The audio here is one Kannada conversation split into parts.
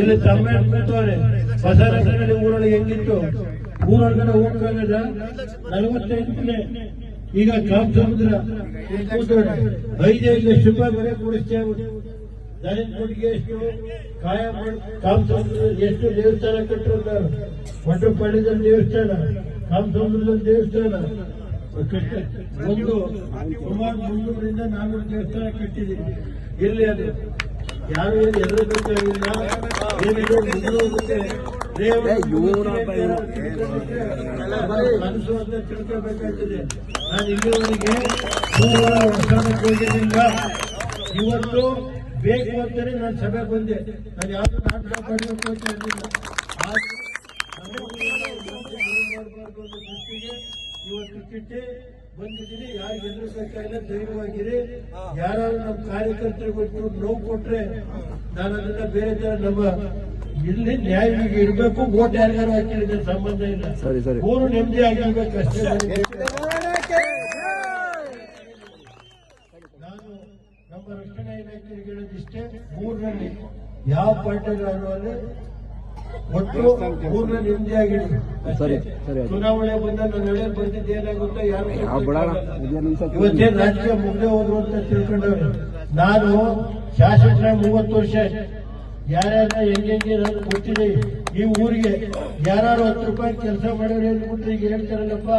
ಇಲ್ಲಿ ತಮ್ಮ ಕೂತವ್ರೆ ಬಸವರಾಜನಹಳ್ಳಿ ಊರೊಳಗೆ ಹೆಂಗಿತ್ತು? ಊರೊಳಗಡೆ ಹೋಗಕ್ಕಾಗದ ನಲವತ್ತೈದು ಈಗ ಕಾಪ್ ಸಮುದ್ರ. ಐದೈದು ಲಕ್ಷ ರೂಪಾಯಿ ಮನೆ ಕೊಡಿಸ್ತೇವೆ ನರೇಂದ್ರ ಮೋದಿಗೆ ಎಷ್ಟು ಕಾಯ ಕಾಮ್ ಸಮುದ್ರ ಎಷ್ಟು ದೇವಸ್ಥಾನ ಕಟ್ಟಿರ್ತಾರೆ ಮಠಪಾಳ್ಯದಲ್ಲಿ ದೇವಸ್ಥಾನ, ಕಾಮ್ ಸಮುದ್ರದಲ್ಲಿ ದೇವಸ್ಥಾನ. ಒಂದು ಸುಮಾರು ಮುನ್ನೂರರಿಂದ ನಾನ್ನೂರು ದೇವಸ್ಥಾನ ಕಟ್ಟಿದ್ದೀವಿ ಇಲ್ಲಿ ಅದು? ಯಾರು ಏನು ಎಲ್ಲರೂ ಬೇಕಾಗಿಲ್ಲ ಏನಿದೆ ಮುಂದೆ ಹೋಗುತ್ತೆ ದೇವರು ಮನಸ್ಸು ಅಂತ ತಿಳ್ಕೋಬೇಕಾಗ್ತದೆ ನಾನು ವರ್ಷಕ್ಕೆ ಹೋಗಿದ್ದಿಲ್ಲ ಇವತ್ತು ಬೇಕು ಅಂತಾನೆ ನಾನು ಸಭೆ ಬಂದೆ. ನಾನು ಯಾವ್ದು ನಾಟಕ ಮಾಡಬೇಕು ಅಂತ ಹೇಳಿಲ್ಲ ಮಾಡಬಾರ್ದು ಅನ್ನೋ ದೃಷ್ಟಿಗೆ ಇವತ್ತು ಕಿಟ್ಟಿ ಬಂದಿದ್ದೀನಿ ಯಾರು ಎದುರಿಸಬೇಕಾಗಿಲ್ಲ ಧೈರ್ಯವಾಗಿರಿ ಯಾರಾದ್ರೂ ನಮ್ಮ ಕಾರ್ಯಕರ್ತರಿಗೆ ಒಂಚೂರು ನೋವು ಕೊಟ್ರೆ ನಾನು ಅದನ್ನ ಬೇರೆ ತರ ನಮ್ಮ ಇಲ್ಲಿ ನ್ಯಾಯವಾಗಿ ಇರಬೇಕು ಓಟ್ ಯಾರಿಗಾರು ಹಾಕಿದ್ರೆ ಸಂಬಂಧ ಇಲ್ಲ ಸರಿ, ಸರಿ. ಊರು ನೆಮ್ಮದಿ ಆಗಿರ್ಬೇಕು ಅಷ್ಟೇ. ನಾನು ನಮ್ಮ ರಕ್ಷಣಾ ಇಲಾಖೆಗೆ ಹೇಳೋದಿಷ್ಟೇ ಮೂರರಲ್ಲಿ ಯಾವ ಪಾಯಿಂಟ್ ಅಲ್ಲಿ ಒಟ್ಟು ಪೂರ್ಣ ನೆಮ್ಮದಿಯಾಗಿಡಿ ಸರಿ, ಸರಿ. ಚುನಾವಣೆ ಬಂದ ನನ್ನ ಬಂದಿದ್ದು ಏನಾಗುತ್ತೋ ಯಾರು ಇವತ್ತೇ ಇವತ್ತೇನ್ ರಾಜಕೀಯ ಮುಂದೆ ಹೋದ್ರು ಅಂತ ತಿಳ್ಕೊಂಡವ್ರೆ. ನಾನು ಶಾಸಕರ ಮೂವತ್ತು ವರ್ಷ. ಯಾರ್ಯಾರ ಹೆಂಗೆ ನಾನು ಕೊಟ್ಟಿದೆ ಈ ಊರಿಗೆ ಯಾರು ಹತ್ತು ರೂಪಾಯಿ ಕೆಲಸ ಮಾಡೋರು ಅಂದ್ಬಿಟ್ರೆ ಈಗ ಹೇಳ್ತಾರಲ್ಲಪ್ಪ.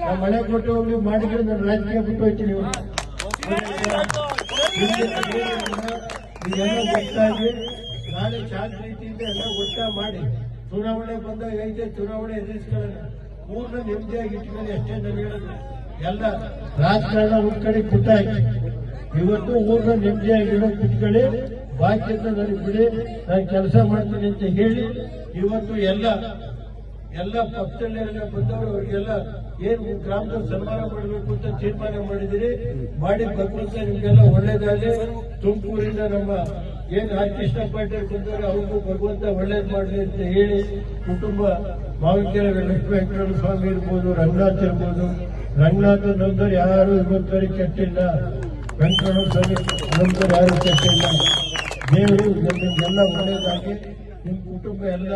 ನಾವು ಮಳೆ ಕೊಟ್ಟು ಹೋಗ್ಲಿ ಮಾಡಿದ್ರೆ ನಾನು ರಾಜಕೀಯ ಬಿಟ್ಟು ಹೋಗ್ತೀನಿ ನೀವು ಇದೆಲ್ಲ ಗೊತ್ತಾಗಿ ನಾಳೆ ಶಾಂತ ರೀತಿಯಿಂದ ಎಲ್ಲ ಒಟ್ಟ ಮಾಡಿ ಚುನಾವಣೆ ಬಂದಾಗ ಐತೆ, ಚುನಾವಣೆ ಎದುರಿಸ್ಕೊಳ್ಳೋಣ. ಊರ್ನ ನೆಮ್ಮದಿಯಾಗಿ ಇಟ್ಕೊಳ್ಳಿ ಅಷ್ಟೇ ನಾನು ಹೇಳೋದು. ಎಲ್ಲ ರಾಜಕಾರಣ ಒಂದ್ ಕಡೆ ಪುಟ್ಟ ಹಾಕಿ. ಇವತ್ತು ಊರ್ನ ನೆಮ್ಮದಿಯಾಗಿರೋ ಬಿಟ್ಕೊಳ್ಳಿ ಬಾಕಿ ಅಂತ ನನಗೆ ಬಿಡಿ, ನಾನು ಕೆಲಸ ಮಾಡ್ತೀನಿ ಅಂತ ಹೇಳಿ ಇವತ್ತು ಎಲ್ಲ ಎಲ್ಲ ಪಕ್ಷದಲ್ಲೆಲ್ಲ ಬಂದವರು ಅವರಿಗೆಲ್ಲ ಏನು ಗ್ರಾಮದ ಸನ್ಮಾನ ಮಾಡಬೇಕು ಅಂತ ತೀರ್ಮಾನ ಮಾಡಿದಿರಿ ಮಾಡಿ ಭಗವಂತ ನಿಮ್ಗೆಲ್ಲ ಒಳ್ಳೇದಾಗಲಿ. ತುಮಕೂರಿಂದ ನಮ್ಮ ಏನ್ ಹರಿಕೃಷ್ಣ ಪಾಟೀಲ್ ಬಂದವರು ಅವ್ರಿಗೂ ಭಗವಂತ ಒಳ್ಳೇದ್ ಮಾಡಲಿ ಅಂತ ಹೇಳಿ ಕುಟುಂಬ ಮಾವಿಕೆರೆ ಲಕ್ಷ್ಮೀ ವೆಂಕಟರಮಣ ಸ್ವಾಮಿ ಇರ್ಬೋದು, ರಂಗನಾಥ್ ಇರ್ಬೋದು. ರಂಗನಾಥ್ ನಮ್ದವ್ರು ಯಾರು ಇವತ್ತರೆ ಕೆಟ್ಟಿಲ್ಲ. ವೆಂಕಟರಮಣ ಸ್ವಾಮಿ ನಮ್ದವ್ರು ಯಾರು ಕೆಟ್ಟಿಲ್ಲ. ದೇವರು ನಿಮ್ಮೆಲ್ಲ ಒಳ್ಳೇದಾಗಿ ನಿಮ್ಮ ಕುಟುಂಬ ಎಲ್ಲ